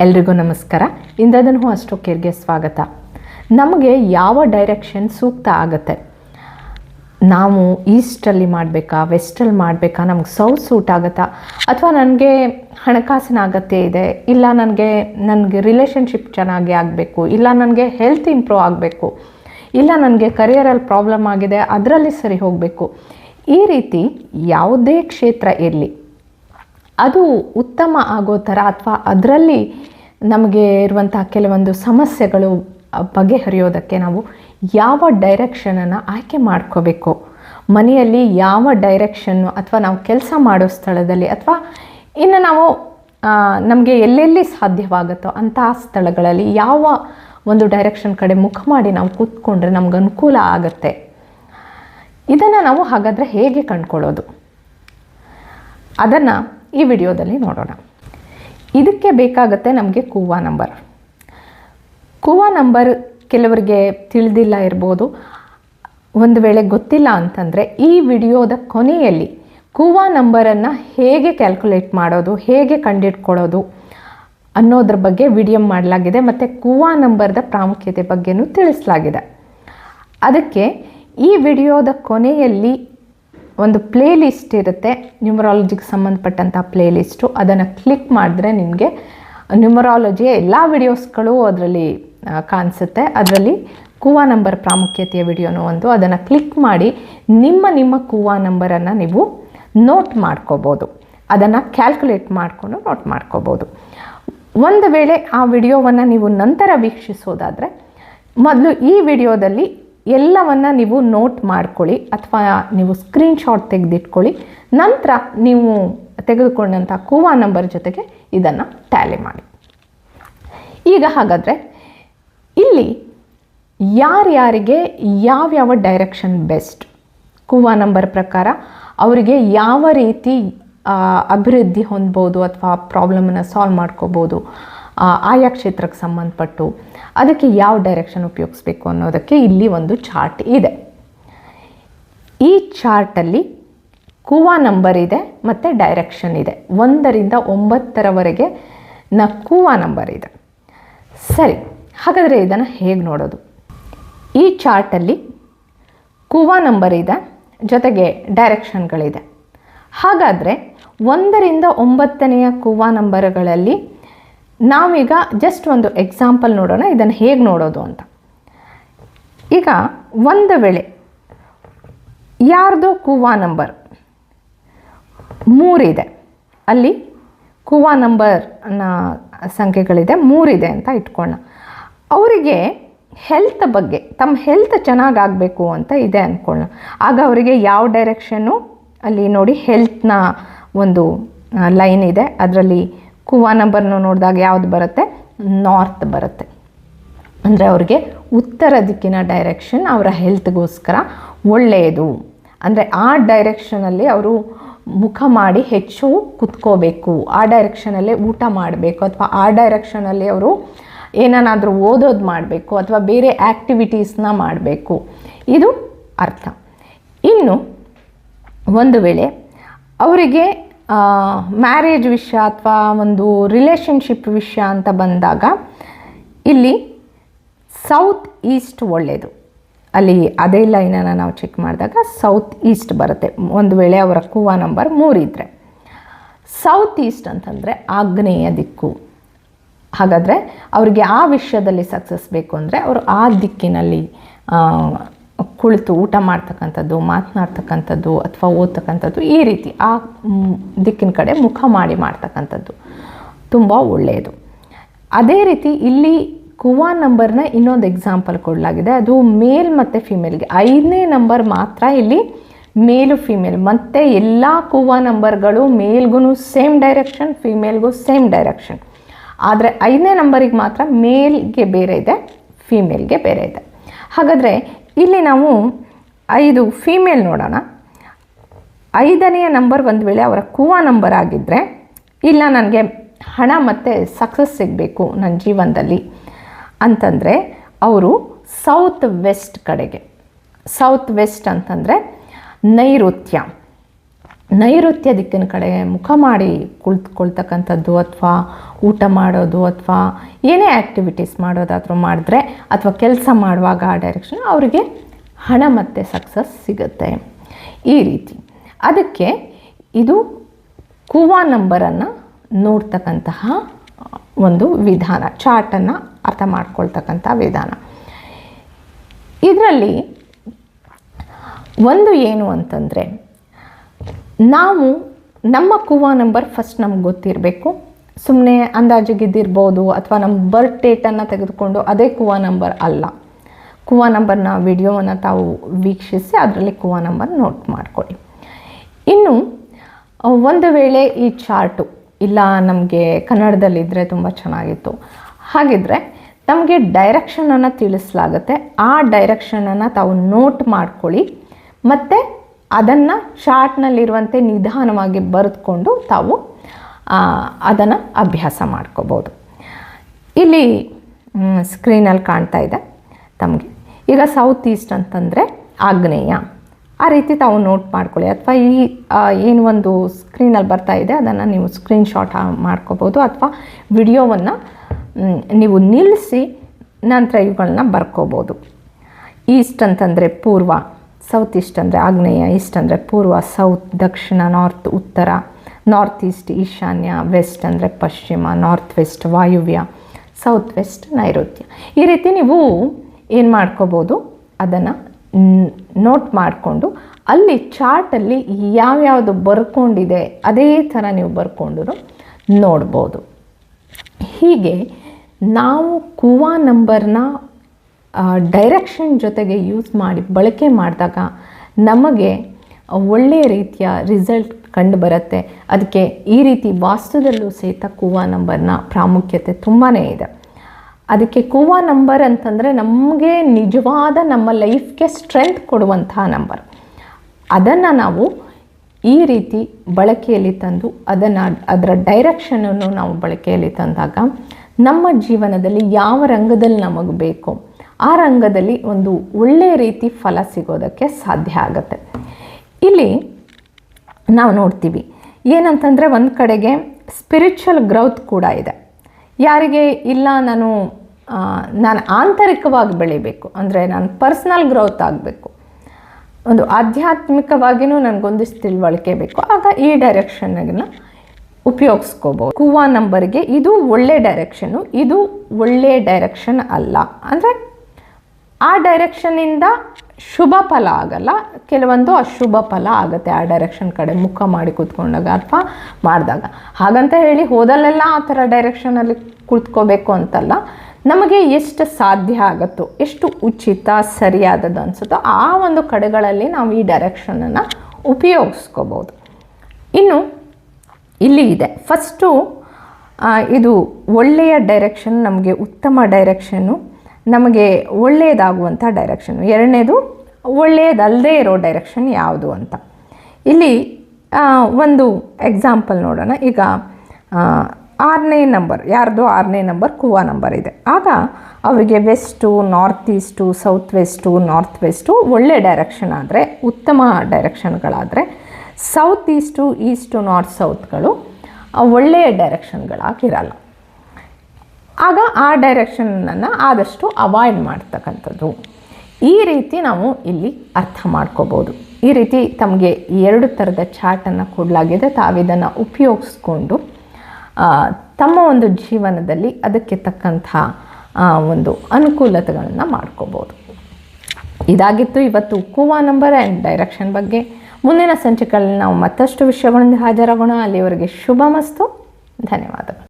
ಎಲ್ರಿಗೂ ನಮಸ್ಕಾರ. ಇಂದ್ರಧನು ಅಷ್ಟೋ ಕೇರ್ಗೆ ಸ್ವಾಗತ. ನಮಗೆ ಯಾವ ಡೈರೆಕ್ಷನ್ ಸೂಕ್ತ ಆಗುತ್ತೆ? ನಾವು ಈಸ್ಟಲ್ಲಿ ಮಾಡಬೇಕಾ ವೆಸ್ಟಲ್ಲಿ ಮಾಡಬೇಕಾ, ನಮ್ಗೆ ಸೌತ್ ಸೂಟ್ ಆಗುತ್ತಾ? ಅಥವಾ ನನಗೆ ಹಣಕಾಸಿನ ಅಗತ್ಯ ಇದೆ? ಇಲ್ಲ ನನಗೆ ನನಗೆ ರಿಲೇಷನ್ಶಿಪ್ ಚೆನ್ನಾಗಿ ಆಗಬೇಕು? ಇಲ್ಲ ನನಗೆ ಹೆಲ್ತ್ ಇಂಪ್ರೂವ್ ಆಗಬೇಕು? ಇಲ್ಲ ನನಗೆ ಕರಿಯರಲ್ಲಿ ಪ್ರಾಬ್ಲಮ್ ಆಗಿದೆ, ಅದರಲ್ಲಿ ಸರಿ ಹೋಗಬೇಕು? ಈ ರೀತಿ ಯಾವುದೇ ಕ್ಷೇತ್ರ ಇರಲಿ. ಅದು ಉತ್ತಮ ಆಗೋ ಥರ ಅಥವಾ ಅದರಲ್ಲಿ ನಮಗೆ ಇರುವಂಥ ಕೆಲವೊಂದು ಸಮಸ್ಯೆಗಳು ಬಗೆಹರಿಯೋದಕ್ಕೆ ನಾವು ಯಾವ ಡೈರೆಕ್ಷನನ್ನು ಆಯ್ಕೆ ಮಾಡ್ಕೋಬೇಕು? ಮನೆಯಲ್ಲಿ ಯಾವ ಡೈರೆಕ್ಷನ್ನು ಅಥವಾ ನಾವು ಕೆಲಸ ಮಾಡೋ ಸ್ಥಳದಲ್ಲಿ ಅಥವಾ ಇನ್ನು ನಾವು ನಮಗೆ ಎಲ್ಲೆಲ್ಲಿ ಸಾಧ್ಯವಾಗುತ್ತೋ ಅಂತಹ ಸ್ಥಳಗಳಲ್ಲಿ ಯಾವ ಒಂದು ಡೈರೆಕ್ಷನ್ ಕಡೆ ಮುಖ ಮಾಡಿ ನಾವು ಕೂತ್ಕೊಂಡ್ರೆ ನಮ್ಗೆ ಅನುಕೂಲ ಆಗುತ್ತೆ? ಇದನ್ನು ನಾವು ಹಾಗಾದರೆ ಹೇಗೆ ಕಂಡ್ಕೊಳ್ಳೋದು? ಅದನ್ನು ಈ ವಿಡಿಯೋದಲ್ಲಿ ನೋಡೋಣ. ಇದಕ್ಕೆ ಬೇಕಾಗುತ್ತೆ ನಮಗೆ ಕೂವಾ ನಂಬರ್. ಕೂವಾ ನಂಬರ್ ಕೆಲವರಿಗೆ ತಿಳಿದಿಲ್ಲ ಇರ್ಬೋದು. ಒಂದು ವೇಳೆ ಗೊತ್ತಿಲ್ಲ ಅಂತಂದರೆ ಈ ವಿಡಿಯೋದ ಕೊನೆಯಲ್ಲಿ ಕೂವಾ ನಂಬರನ್ನು ಹೇಗೆ ಕ್ಯಾಲ್ಕುಲೇಟ್ ಮಾಡೋದು, ಹೇಗೆ ಕಂಡಿಟ್ಕೊಳ್ಳೋದು ಅನ್ನೋದ್ರ ಬಗ್ಗೆ ವಿಡಿಯೋ ಮಾಡಲಾಗಿದೆ ಮತ್ತು ಕೂವಾ ನಂಬರ್ದ ಪ್ರಾಮುಖ್ಯತೆ ಬಗ್ಗೆನೂ ತಿಳಿಸಲಾಗಿದೆ. ಅದಕ್ಕೆ ಈ ವಿಡಿಯೋದ ಕೊನೆಯಲ್ಲಿ ಒಂದು ಪ್ಲೇ ಲಿಸ್ಟ್ ಇರುತ್ತೆ ನ್ಯೂಮರಾಲಜಿಗೆ ಸಂಬಂಧಪಟ್ಟಂಥ ಪ್ಲೇ ಲಿಸ್ಟು ಅದನ್ನು ಕ್ಲಿಕ್ ಮಾಡಿದ್ರೆ ನಿಮಗೆ ನ್ಯೂಮರಾಲಜಿಯ ಎಲ್ಲ ವಿಡಿಯೋಸ್ಗಳು ಅದರಲ್ಲಿ ಕಾಣಿಸುತ್ತೆ. ಅದರಲ್ಲಿ ಕೂವಾ ನಂಬರ್ ಪ್ರಾಮುಖ್ಯತೆಯ ವಿಡಿಯೋನೂ ಒಂದು. ಅದನ್ನು ಕ್ಲಿಕ್ ಮಾಡಿ ನಿಮ್ಮ ನಿಮ್ಮ ಕೂವಾ ನಂಬರನ್ನು ನೀವು ನೋಟ್ ಮಾಡ್ಕೋಬೋದು. ಅದನ್ನು ಕ್ಯಾಲ್ಕುಲೇಟ್ ಮಾಡಿಕೊಂಡು ನೋಟ್ ಮಾಡ್ಕೋಬೋದು. ಒಂದು ವೇಳೆ ಆ ವಿಡಿಯೋವನ್ನು ನೀವು ನಂತರ ವೀಕ್ಷಿಸೋದಾದರೆ, ಮೊದಲು ಈ ವಿಡಿಯೋದಲ್ಲಿ ಎಲ್ಲವನ್ನು ನೀವು ನೋಟ್ ಮಾಡ್ಕೊಳ್ಳಿ ಅಥವಾ ನೀವು ಸ್ಕ್ರೀನ್ಶಾಟ್ ತೆಗೆದಿಟ್ಕೊಳ್ಳಿ. ನಂತರ ನೀವು ತೆಗೆದುಕೊಂಡಂಥ ಕೂವಾ ನಂಬರ್ ಜೊತೆಗೆ ಇದನ್ನು ಟ್ಯಾಲಿ ಮಾಡಿ. ಈಗ ಹಾಗಾದರೆ ಇಲ್ಲಿ ಯಾರ್ಯಾರಿಗೆ ಯಾವ್ಯಾವ ಡೈರೆಕ್ಷನ್ ಬೆಸ್ಟ್ ಕೂವಾ ನಂಬರ್ ಪ್ರಕಾರ ಅವರಿಗೆ ಯಾವ ರೀತಿ ಅಭಿವೃದ್ಧಿ ಹೊಂದ್ಬೋದು ಅಥವಾ ಪ್ರಾಬ್ಲಮನ್ನು ಸಾಲ್ವ್ ಮಾಡ್ಕೋಬೋದು? ಆಯಾ ಕ್ಷೇತ್ರಕ್ಕೆ ಸಂಬಂಧಪಟ್ಟು ಅದಕ್ಕೆ ಯಾವ ಡೈರೆಕ್ಷನ್ ಉಪಯೋಗಿಸ್ಬೇಕು ಅನ್ನೋದಕ್ಕೆ ಇಲ್ಲಿ ಒಂದು ಚಾರ್ಟ್ ಇದೆ. ಈ ಚಾರ್ಟಲ್ಲಿ ಕೂವಾ ನಂಬರ್ ಇದೆ ಮತ್ತು ಡೈರೆಕ್ಷನ್ ಇದೆ. ಒಂದರಿಂದ ಒಂಬತ್ತರವರೆಗೆ ನ ಕೂವಾ ನಂಬರ್ ಇದೆ. ಸರಿ, ಹಾಗಾದರೆ ಇದನ್ನು ಹೇಗೆ ನೋಡೋದು? ಈ ಚಾರ್ಟಲ್ಲಿ ಕೂವಾ ನಂಬರ್ ಇದೆ, ಜೊತೆಗೆ ಡೈರೆಕ್ಷನ್ಗಳಿದೆ ಹಾಗಾದರೆ ಒಂದರಿಂದ ಒಂಬತ್ತನೆಯ ಕೂವಾ ನಂಬರ್ಗಳಲ್ಲಿ ನಾವೀಗ ಜಸ್ಟ್ ಒಂದು ಎಕ್ಸಾಂಪಲ್ ನೋಡೋಣ, ಇದನ್ನು ಹೇಗೆ ನೋಡೋದು ಅಂತ. ಈಗ ಒಂದು ವೇಳೆ ಯಾರ್ದು ಕೂವಾ ನಂಬರ್ ಮೂರಿದೆ. ಅಲ್ಲಿ ಕೂವಾ ನಂಬರ್ನ ಸಂಖ್ಯೆಗಳಿದೆ, ಮೂರಿದೆ ಅಂತ ಇಟ್ಕೊಳ್ಳೋಣ. ಅವರಿಗೆ ಹೆಲ್ತ್ ಬಗ್ಗೆ, ತಮ್ಮ ಹೆಲ್ತ್ ಚೆನ್ನಾಗಾಗಬೇಕು ಅಂತ ಇದೆ ಅಂದ್ಕೊಳ್ಳೋಣ ಆಗ ಅವರಿಗೆ ಯಾವ ಡೈರೆಕ್ಷನ್ನು ಅಲ್ಲಿ ನೋಡಿ ಹೆಲ್ತ್ನ ಒಂದು ಲೈನ್ ಇದೆ. ಅದರಲ್ಲಿ ಕೂವಾ ನಂಬರ್ನು ನೋಡಿದಾಗ ಯಾವುದು ಬರುತ್ತೆ? ನಾರ್ತ್ ಬರುತ್ತೆ. ಅಂದರೆ ಅವ್ರಿಗೆ ಉತ್ತರ ದಿಕ್ಕಿನ ಡೈರೆಕ್ಷನ್ ಅವರ ಹೆಲ್ತ್ಗೋಸ್ಕರ ಒಳ್ಳೆಯದು ಅಂದರೆ ಆ ಡೈರೆಕ್ಷನಲ್ಲಿ ಅವರು ಮುಖ ಮಾಡಿ ಹೆಚ್ಚು ಕುತ್ಕೋಬೇಕು. ಆ ಡೈರೆಕ್ಷನಲ್ಲೇ ಊಟ ಮಾಡಬೇಕು ಅಥವಾ ಆ ಡೈರೆಕ್ಷನಲ್ಲಿ ಅವರು ಏನನ್ನಾದರೂ ಓದೋದು ಮಾಡಬೇಕು ಅಥವಾ ಬೇರೆ ಆ್ಯಕ್ಟಿವಿಟೀಸ್ನ ಮಾಡಬೇಕು. ಇದು ಅರ್ಥ. ಇನ್ನು ಒಂದು ವೇಳೆ ಅವರಿಗೆ ಮ್ಯಾರೇಜ್ ವಿಷಯ ಅಥವಾ ಒಂದು ರಿಲೇಷನ್ಶಿಪ್ ವಿಷಯ ಅಂತ ಬಂದಾಗ ಇಲ್ಲಿ ಸೌತ್ ಈಸ್ಟ್ ಒಳ್ಳೆಯದು ಅಲ್ಲಿ ಅದೇ ಲೈನನ್ನು ನಾವು ಚೆಕ್ ಮಾಡಿದಾಗ ಸೌತ್ ಈಸ್ಟ್ ಬರುತ್ತೆ. ಒಂದು ವೇಳೆ ಅವರ ಕೂವ ನಂಬರ್ ಮೂರಿದ್ರೆ ಸೌತ್ ಈಸ್ಟ್ ಅಂತಂದರೆ ಆಗ್ನೇಯ ದಿಕ್ಕು. ಹಾಗಾದರೆ ಅವರಿಗೆ ಆ ವಿಷಯದಲ್ಲಿ ಸಕ್ಸಸ್ ಬೇಕು ಅಂದರೆ ಅವರು ಆ ದಿಕ್ಕಿನಲ್ಲಿ ಕುಳಿತು ಊಟ ಮಾಡ್ತಕ್ಕಂಥದ್ದು, ಮಾತನಾಡ್ತಕ್ಕಂಥದ್ದು ಅಥವಾ ಓದ್ತಕ್ಕಂಥದ್ದು ಈ ರೀತಿ ಆ ದಿಕ್ಕಿನ ಕಡೆ ಮುಖ ಮಾಡಿ ಮಾಡ್ತಕ್ಕಂಥದ್ದು ತುಂಬ ಒಳ್ಳೆಯದು. ಅದೇ ರೀತಿ ಇಲ್ಲಿ ಕುವಾ ನಂಬರ್ನ ಇನ್ನೊಂದು ಎಕ್ಸಾಂಪಲ್ ಕೊಡಲಾಗಿದೆ. ಅದು ಮೇಲ್ ಮತ್ತು ಫಿಮೇಲ್ಗೆ ಐದನೇ ನಂಬರ್ ಮಾತ್ರ ಇಲ್ಲಿ ಮೇಲು ಫಿಮೇಲ್ ಮತ್ತು ಎಲ್ಲ ಕುವಾ ನಂಬರ್ಗಳು ಮೇಲ್ಗೂ ಸೇಮ್ ಡೈರೆಕ್ಷನ್ ಫಿಮೇಲ್ಗೂ ಸೇಮ್ ಡೈರೆಕ್ಷನ್ ಆದರೆ ಐದನೇ ನಂಬರಿಗೆ ಮಾತ್ರ ಮೇಲ್ಗೆ ಬೇರೆ ಇದೆ ಫಿಮೇಲ್ಗೆ ಬೇರೆ ಇದೆ. ಹಾಗಾದರೆ ಇಲ್ಲಿ ನಾವು ಐದು ಫೀಮೇಲ್ ನೋಡೋಣ. ಐದನೆಯ ನಂಬರ್ ಒಂದು ವೇಳೆ ಅವರ ಕೂವ ನಂಬರ್ ಆಗಿದ್ದರೆ ಇಲ್ಲ ನನಗೆ ಹಣ ಮತ್ತು ಸಕ್ಸಸ್ ಸಿಗಬೇಕು ನನ್ನ ಜೀವನದಲ್ಲಿ ಅಂತಂದರೆ ಅವರು ಸೌತ್ ವೆಸ್ಟ್ ಕಡೆಗೆ. ಸೌತ್ ವೆಸ್ಟ್ ಅಂತಂದರೆ ನೈಋತ್ಯ. ನೈಋತ್ಯ ದಿಕ್ಕಿನ ಕಡೆ ಮುಖ ಮಾಡಿ ಕುಳಿತುಕೊಳ್ತಕ್ಕಂಥದ್ದು ಅಥವಾ ಊಟ ಮಾಡೋದು ಅಥವಾ ಏನೇ ಆ್ಯಕ್ಟಿವಿಟೀಸ್ ಮಾಡೋದಾದರೂ ಮಾಡಿದ್ರೆ ಅಥವಾ ಕೆಲಸ ಮಾಡುವಾಗ ಆ ಡೈರೆಕ್ಷನ್ ಅವರಿಗೆ ಹಣ ಮತ್ತು ಸಕ್ಸಸ್ ಸಿಗುತ್ತೆ. ಈ ರೀತಿ. ಅದಕ್ಕೆ ಇದು ಕೂವಾ ನಂಬರನ್ನು ನೋಡ್ತಕ್ಕಂತಹ ಒಂದು ವಿಧಾನ ಚಾರ್ಟನ್ನು ಅರ್ಥ ಮಾಡ್ಕೊಳ್ತಕ್ಕಂಥ ವಿಧಾನ. ಇದರಲ್ಲಿ ಒಂದು ಏನು ಅಂತಂದರೆ ನಾವು ನಮ್ಮ ಕೂವ ನಂಬರ್ ಫಸ್ಟ್ ನಮ್ಗೆ ಗೊತ್ತಿರಬೇಕು. ಸುಮ್ಮನೆ ಅಂದಾಜಿಗಿದ್ದಿರ್ಬೋದು ಅಥವಾ ನಮ್ಮ ಬರ್ತ್ ಡೇಟನ್ನು ತೆಗೆದುಕೊಂಡು ಅದೇ ಕೂವ ನಂಬರ್ ಅಲ್ಲ. ಕೂವ ನಂಬರ್ನ ವಿಡಿಯೋವನ್ನು ತಾವು ವೀಕ್ಷಿಸಿ ಅದರಲ್ಲಿ ಕುವಾ ನಂಬರ್ ನೋಟ್ ಮಾಡಿಕೊಳ್ಳಿ. ಇನ್ನು ಒಂದು ವೇಳೆ ಈ ಚಾರ್ಟು ಇಲ್ಲ ನಮಗೆ ಕನ್ನಡದಲ್ಲಿದ್ದರೆ ತುಂಬ ಚೆನ್ನಾಗಿತ್ತು. ಹಾಗಿದ್ರೆ ನಮಗೆ ಡೈರೆಕ್ಷನನ್ನು ತಿಳಿಸಲಾಗುತ್ತೆ. ಆ ಡೈರೆಕ್ಷನನ್ನು ತಾವು ನೋಟ್ ಮಾಡ್ಕೊಳ್ಳಿ. ಮತ್ತು ಅದನ್ನು ಶಾರ್ಟ್ನಲ್ಲಿರುವಂತೆ ನಿಧಾನವಾಗಿ ಬರೆದುಕೊಂಡು ತಾವು ಅದನ್ನು ಅಭ್ಯಾಸ ಮಾಡ್ಕೋಬೋದು ಇಲ್ಲಿ ಸ್ಕ್ರೀನಲ್ಲಿ ಕಾಣ್ತಾ ಇದೆ ತಮಗೆ. ಈಗ ಸೌತ್ ಈಸ್ಟ್ ಅಂತಂದರೆ ಆಗ್ನೇಯ. ಆ ರೀತಿ ತಾವು ನೋಟ್ ಮಾಡ್ಕೊಳ್ಳಿ. ಅಥವಾ ಈ ಏನು ಒಂದು ಸ್ಕ್ರೀನಲ್ಲಿ ಬರ್ತಾ ಇದೆ, ಅದನ್ನು ನೀವು ಸ್ಕ್ರೀನ್ಶಾಟ್ ಮಾಡ್ಕೋಬೋದು ಅಥವಾ ವಿಡಿಯೋವನ್ನು ನೀವು ನಿಲ್ಲಿಸಿ ನಂತರ ಇವುಗಳನ್ನ ಬರ್ಕೋಬೋದು ಈಸ್ಟ್ ಅಂತಂದರೆ ಪೂರ್ವ. ಸೌತ್ ಈಸ್ಟ್ ಅಂದರೆ ಆಗ್ನೇಯ ಈಸ್ಟ್ ಅಂದರೆ ಪೂರ್ವ ಸೌತ್ ದಕ್ಷಿಣ ನಾರ್ತ್ ಉತ್ತರ. ನಾರ್ತ್ ಈಸ್ಟ್ ಈಶಾನ್ಯ ವೆಸ್ಟ್ ಅಂದರೆ ಪಶ್ಚಿಮ ನಾರ್ತ್ ವೆಸ್ಟ್ ವಾಯುವ್ಯ. ಸೌತ್ ವೆಸ್ಟ್ ನೈಋತ್ಯ. ಈ ರೀತಿ ನೀವು ಏನು ಮಾಡ್ಕೋಬೋದು? ಅದನ್ನು ನೋಟ್ ಮಾಡಿಕೊಂಡು ಅಲ್ಲಿ ಚಾರ್ಟಲ್ಲಿ ಯಾವ್ಯಾವುದು ಬರ್ಕೊಂಡಿದೆ, ಅದೇ ಥರ ನೀವು ಬರ್ಕೊಂಡು ನೋಡ್ಬೋದು. ಹೀಗೆ ನಾವು ಕುವಾ ನಂಬರ್ನ ಡೈರೆಕ್ಷನ್ ಜೊತೆಗೆ ಯೂಸ್ ಮಾಡಿ ಬಳಕೆ ಮಾಡಿದಾಗ ನಮಗೆ ಒಳ್ಳೆಯ ರೀತಿಯ ರಿಸಲ್ಟ್ ಕಂಡು ಬರುತ್ತೆ ಅದಕ್ಕೆ ಈ ರೀತಿ ವಾಸ್ತುದಲ್ಲೂ ಸಹಿತ ಕೂವ ನಂಬರ್ನ ಪ್ರಾಮುಖ್ಯತೆ ತುಂಬಾ ಇದೆ. ಅದಕ್ಕೆ ಕೂವ ನಂಬರ್ ಅಂತಂದರೆ ನಮಗೆ ನಿಜವಾದ ನಮ್ಮ ಲೈಫ್ಗೆ ಸ್ಟ್ರೆಂತ್ ಕೊಡುವಂತಹ ನಂಬರ್ ಅದನ್ನು ನಾವು ಈ ರೀತಿ ಬಳಕೆಯಲ್ಲಿ ತಂದು ಅದನ್ನು ಅದರ ಡೈರೆಕ್ಷನನ್ನು ನಾವು ಬಳಕೆಯಲ್ಲಿ ತಂದಾಗ ನಮ್ಮ ಜೀವನದಲ್ಲಿ ಯಾವ ರಂಗದಲ್ಲಿ ನಮಗೆ ಬೇಕು ಆ ರಂಗದಲ್ಲಿ ಒಂದು ಒಳ್ಳೆಯ ರೀತಿ ಫಲ ಸಿಗೋದಕ್ಕೆ ಸಾಧ್ಯ ಆಗುತ್ತೆ. ಇಲ್ಲಿ ನಾವು ನೋಡ್ತೀವಿ, ಏನಂತಂದರೆ ಒಂದು ಕಡೆಗೆ ಸ್ಪಿರಿಚುವಲ್ ಗ್ರೌತ್ ಕೂಡ ಇದೆ. ಯಾರಿಗೆ ಇಲ್ಲ ನಾನು ನಾನು ಆಂತರಿಕವಾಗಿ ಬೆಳಿಬೇಕು, ಅಂದರೆ ನಾನು ಪರ್ಸ್ನಲ್ ಗ್ರೌತ್ ಆಗಬೇಕು. ಒಂದು ಆಧ್ಯಾತ್ಮಿಕವಾಗಿಯೂ ನನಗೊಂದಿಷ್ಟು ತಿಳುವಳಿಕೆ ಬೇಕು. ಆಗ ಈ ಡೈರೆಕ್ಷನ್ನ ಉಪಯೋಗಿಸ್ಕೋಬೋದು. ಕುವಾ ನಂಬರ್ಗೆ ಇದು ಒಳ್ಳೆ ಡೈರೆಕ್ಷನು ಇದು ಒಳ್ಳೆ ಡೈರೆಕ್ಷನ್ ಅಲ್ಲ. ಅಂದರೆ ಆ ಡೈರೆಕ್ಷನ್ನಿಂದ ಶುಭ ಫಲ ಆಗಲ್ಲ. ಕೆಲವೊಂದು ಅಶುಭ ಫಲ ಆಗುತ್ತೆ ಆ ಡೈರೆಕ್ಷನ್ ಕಡೆ ಮುಖ ಮಾಡಿ ಕೂತ್ಕೊಂಡಾಗ ಅಥವಾ ಮಾಡಿದಾಗ. ಹಾಗಂತ ಹೇಳಿ ಹೋದಲ್ಲೆಲ್ಲ ಆ ಥರ ಡೈರೆಕ್ಷನಲ್ಲಿ ಕುತ್ಕೋಬೇಕು ಅಂತಲ್ಲ, ನಮಗೆ ಎಷ್ಟು ಸಾಧ್ಯ ಆಗುತ್ತೋ, ಎಷ್ಟು ಉಚಿತ, ಸರಿಯಾದದ್ದು ಅನಿಸುತ್ತೋ ಆ ಒಂದು ಕಡೆಗಳಲ್ಲಿ ನಾವು ಈ ಡೈರೆಕ್ಷನನ್ನು ಉಪಯೋಗಿಸ್ಕೋಬೋದು ಇನ್ನು ಇಲ್ಲಿ ಇದೆ. ಫಸ್ಟು ಇದು ಒಳ್ಳೆಯ ಡೈರೆಕ್ಷನ್ ನಮಗೆ ಉತ್ತಮ ಡೈರೆಕ್ಷನ್ನು ನಮಗೆ ಒಳ್ಳೆಯದಾಗುವಂಥ ಡೈರೆಕ್ಷನ್ ಎರಡನೇದು ಒಳ್ಳೆಯದಲ್ಲದೆ ಇರೋ ಡೈರೆಕ್ಷನ್ ಯಾವುದು ಅಂತ. ಇಲ್ಲಿ ಒಂದು ಎಕ್ಸಾಂಪಲ್ ನೋಡೋಣ. ಈಗ ಆರನೇ ನಂಬರ್ ಯಾರ್ದು ಆರನೇ ನಂಬರ್ ಕೂವ ನಂಬರ್ ಇದೆ. ಆಗ ಅವರಿಗೆ west north east south west north west ಒಳ್ಳೆ ಡೈರೆಕ್ಷನ್ ಆದರೆ, ಉತ್ತಮ ಡೈರೆಕ್ಷನ್ಗಳಾದರೆ ಸೌತ್ ಈಸ್ಟು ಈಸ್ಟು ನಾರ್ತ್ ಸೌತ್ಗಳು ಒಳ್ಳೆಯ ಡೈರೆಕ್ಷನ್ಗಳಾಗಿರಲ್ಲ ಆಗ ಆ ಡೈರೆಕ್ಷನನ್ನು ಆದಷ್ಟು ಅವಾಯ್ಡ್ ಮಾಡ್ತಕ್ಕಂಥದ್ದು. ಈ ರೀತಿ ನಾವು ಇಲ್ಲಿ ಅರ್ಥ ಮಾಡ್ಕೋಬೋದು. ಈ ರೀತಿ ತಮಗೆ ಎರಡು ಥರದ ಚಾಟನ್ನು ಕೊಡಲಾಗಿದೆ. ತಾವಿದನ್ನು ಉಪಯೋಗಿಸ್ಕೊಂಡು ತಮ್ಮ ಒಂದು ಜೀವನದಲ್ಲಿ ಅದಕ್ಕೆ ತಕ್ಕಂಥ ಒಂದು ಅನುಕೂಲತೆಗಳನ್ನು ಮಾಡ್ಕೋಬೋದು. ಇದಾಗಿತ್ತು ಇವತ್ತು ಕೂವಾ ನಂಬರ್ ಆ್ಯಂಡ್ ಡೈರೆಕ್ಷನ್ ಬಗ್ಗೆ. ಮುಂದಿನ ಸಂಚಿಕೆಗಳಲ್ಲಿ ನಾವು ಮತ್ತಷ್ಟು ವಿಷಯಗಳಿಂದ ಹಾಜರಾಗೋಣ. ಅಲ್ಲಿವರೆಗೆ ಶುಭ ಮಸ್ತು ಧನ್ಯವಾದಗಳು.